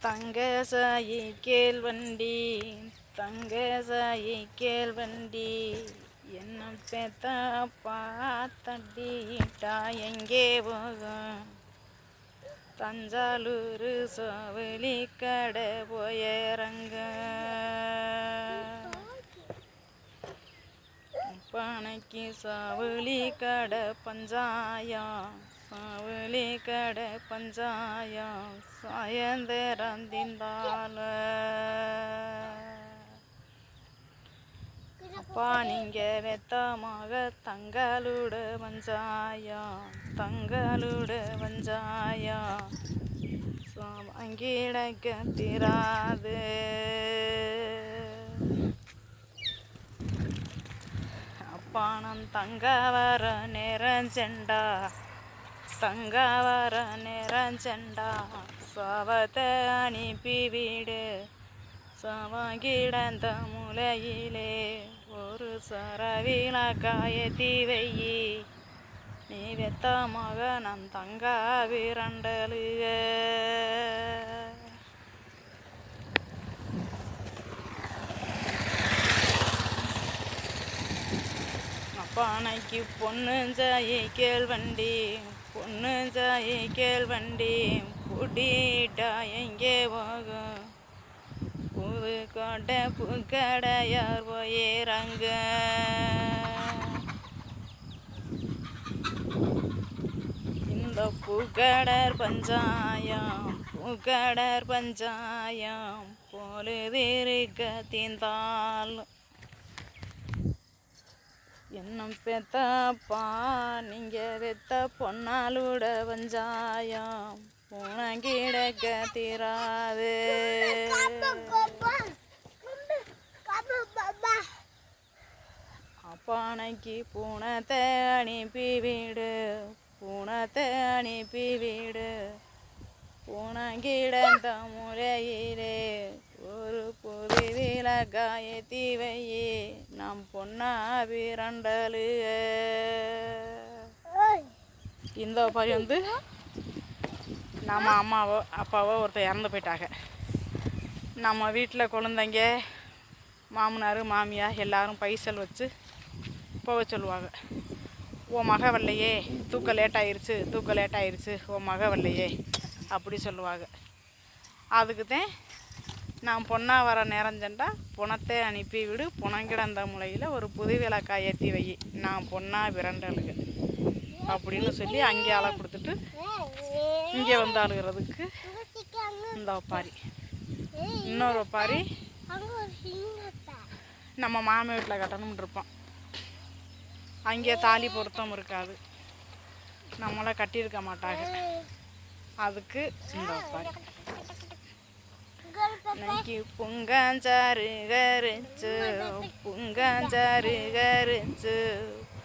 தங்க சாயி கேள் வண்டி தங்க சாயி கேள் வண்டி என்ன பேத்த பார்த்தடிட்டா எங்கே போகும்? தஞ்சாலூர் சோவலி கடை போயறங்க பனைக்கு சாவலி கடை பஞ்சாயம் சாவலி கடை பஞ்சாயம் சாயந்தரம் திண்டால அப்பா நீங்க வெத்தமாக தங்களோட வஞ்சாயா தங்களுட வஞ்சாயா அங்கிடக்க திராது. பானம் தங்க வர நிறஞ்செண்டா தங்க வர நிறஞ்செண்டா சவத்தை அனுப்பிவிடு சவங்கிடந்த முலையிலே ஒரு சரவில காயத்தி வையி. நீ வெத்த மகனம் தங்க விரண்டலுக. பானைக்கு பொண்ணு ஜாயி கேள் வண்டி பொண்ணு ஜாயி கேள் வண்டி புடிட்டா எங்கே போகும் புது கோட்டை பூக்கடையார் போயிறாங்க இந்த பூக்கடர் பஞ்சாயம் பூக்கடர் பஞ்சாயம் பொழுதிருக்க தீந்தாலும் என்னும் பெத்தப்பா நீங்கள் வெத்த பொன்னாலூட வஞ்சாயம் உனங்கிடக்க தீராது. அப்பானைக்கு பூனத்தை அனுப்பி வீடு பூனத்தை அனுப்பி வீடு. பூனங்கிடந்த முறையிலே காயத்தீவையே வையே நம் பொண்ணா விரண்டலு இந்த பாரி வந்து நம்ம அம்மாவோ அப்பாவோ ஒருத்தர் இறந்து போயிட்டாங்க. நம்ம வீட்டில் குழந்தைங்க மாமனார் மாமியார் எல்லாரும் பைசல் வச்சு போக சொல்லுவாங்க. உன் மக வரலையே தூக்க லேட் ஆயிருச்சு தூக்க லேட் உன் மக வரலையே அப்படி சொல்லுவாங்க. அதுக்கு தான் நான் பொண்ணா வர நேரஞ்சண்டா புணத்தை அனுப்பி விடு. புணங்கிடந்த முளையில் ஒரு புது விளக்காய் ஏற்றி வை. நான் பொண்ணா விரண்டலுங்க அப்படின்னு சொல்லி அங்கே ஆளை கொடுத்துட்டு இங்கே வந்து அழுகிறதுக்கு இந்த ஒப்பாரி. இன்னொரு ஒப்பாரி. நம்ம மாமி வீட்டில் கட்டணும்னு இருப்போம். அங்கே தாலி பொருத்தம் இருக்காது. நம்மளை கட்டியிருக்க மாட்டாங்க. அதுக்கு இந்த ஒப்பாரி. இன்னைக்கு புங்காஞ்சாறு கரைச்சு புங்காஞ்சாறு கரைச்சு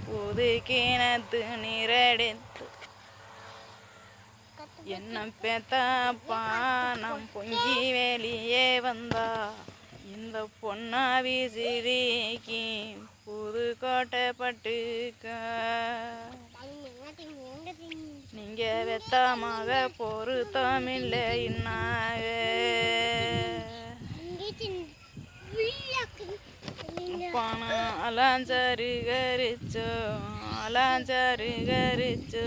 புது கிணத்து நீரெடுத்து. என்ன பேத்தாப்பா நம் பொங்கி வெளியே வந்தா இந்த பொன்னாவி சிரிக்கி புது கோட்டை பட்டுக்க. நீங்க வெத்தமாக பொருத்தமில்ல இன்னாக பணம் அலாஞ்சாரு கரிச்சோ அலாஞ்சாரு கரிச்சோ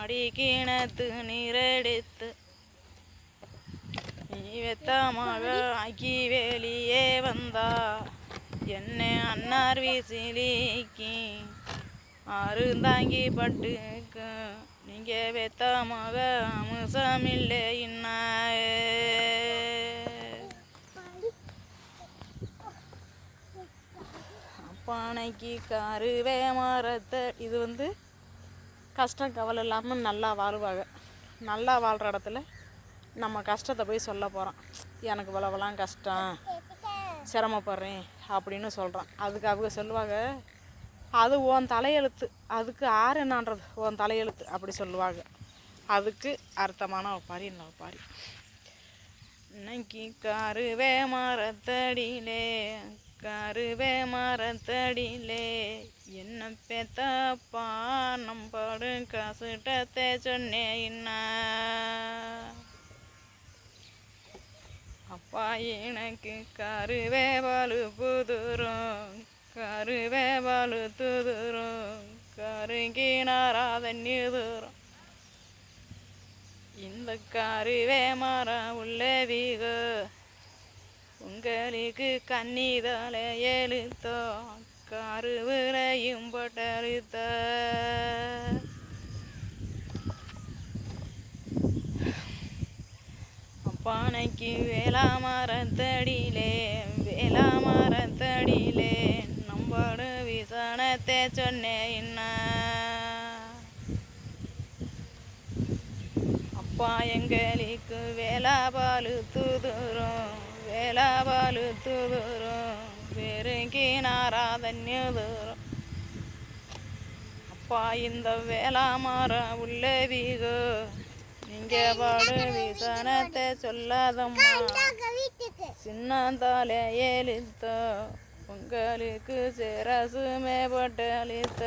அடி கிணத்து நீரெடுத்து நீ வெத்தமாக ஆக்கி வெளியே வந்தா என்ன அன்னார் வீசிலிக்கி. அருந்தாங்கி பட்டுக்கு நீங்க வெத்தமாக அமுசமில்லை இன்னாய அன்னைக்கு கருவே மரத்தை இது வந்து கஷ்டம் கவலை இல்லாமல் நல்லா வாழ்வாங்க. நல்லா வாழ்கிற இடத்துல நம்ம கஷ்டத்தை போய் சொல்ல போகிறோம் எனக்கு இவ்வளவுலாம் கஷ்டம். சிரமப்படுறேன் அப்படின்னு சொல்கிறான் அதுக்கு அவங்க சொல்லுவாங்க அது உன் தலையெழுத்து. அதுக்கு ஆறு என்னான்றது? உன் தலையெழுத்து. அப்படி சொல்லுவாங்க. அதுக்கு அர்த்தமான ஒப்பாரி என்ன ஒப்பாரி இன்னைக்கு கருவே மரத்தடியிலே கருவே மரத்தடியிலே என்ன பெத்தப்பா நம்படு கசுட்டத்தை சொன்னேன்னா அப்பா எனக்கு கருவே வலுப்புதுரும் கருவே வலுத்துதுரும் கருங்கினாராதன் தூரம் இந்த கருவே மரம் உள்ளவீக உங்களுக்கு கண்ணீதல எழுத்தோ கருவிலையும் பட்டழுத்த பானைக்கு வேளா மரத்தடியிலே வேளா மரத்தடியிலே நம்படு விசனத்தை சொன்னேன் அப்பா எங்களுக்கு வேளா பாலு துதுரும் வேளா பாலு துதுரும் பெருங்கி அப்பா இந்த வேளா மரம் உள்ள வீகோ. நீங்க பாடு விசனத்தை சொல்லாதம்மா. சின்னந்தாலே எழுத்தோ உங்களுக்கு சிரசு மேம்பட்டு அளித்த